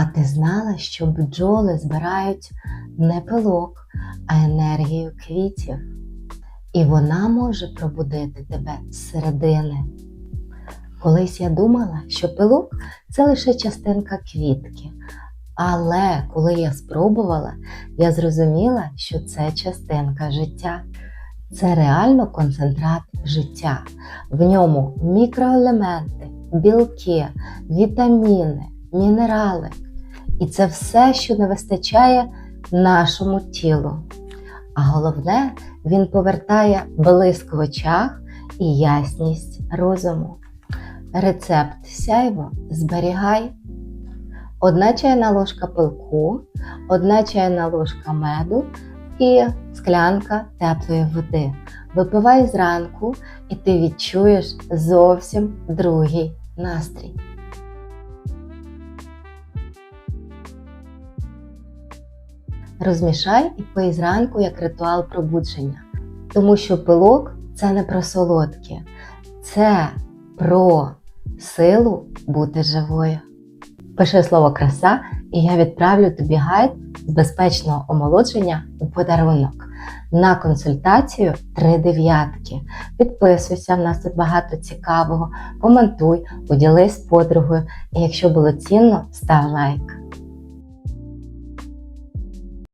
А ти знала, що бджоли збирають не пилок, а енергію квітів? І вона може пробудити тебе зсередини. Колись я думала, що пилок це лише частинка квітки. Але коли я спробувала, я зрозуміла, що це частинка життя. Це реально концентрат життя. В ньому мікроелементи, білки, вітаміни, мінерали. І це все, що не вистачає нашому тілу. А головне, він повертає блиск в очах і ясність розуму. Рецепт сяйво зберігай. Одна чайна ложка пилку, одна чайна ложка меду і склянка теплої води. Випивай зранку, і ти відчуєш зовсім другий настрій. Розмішай і пий зранку як ритуал пробудження, тому що пилок це не про солодке, це про силу бути живою. Пиши слово краса, і я відправлю тобі гайд з безпечного омолодження у подарунок. На консультацію три дев'ятки. Підписуйся, в нас тут багато цікавого. Коментуй, поділись з подругою. І якщо було цінно, став лайк.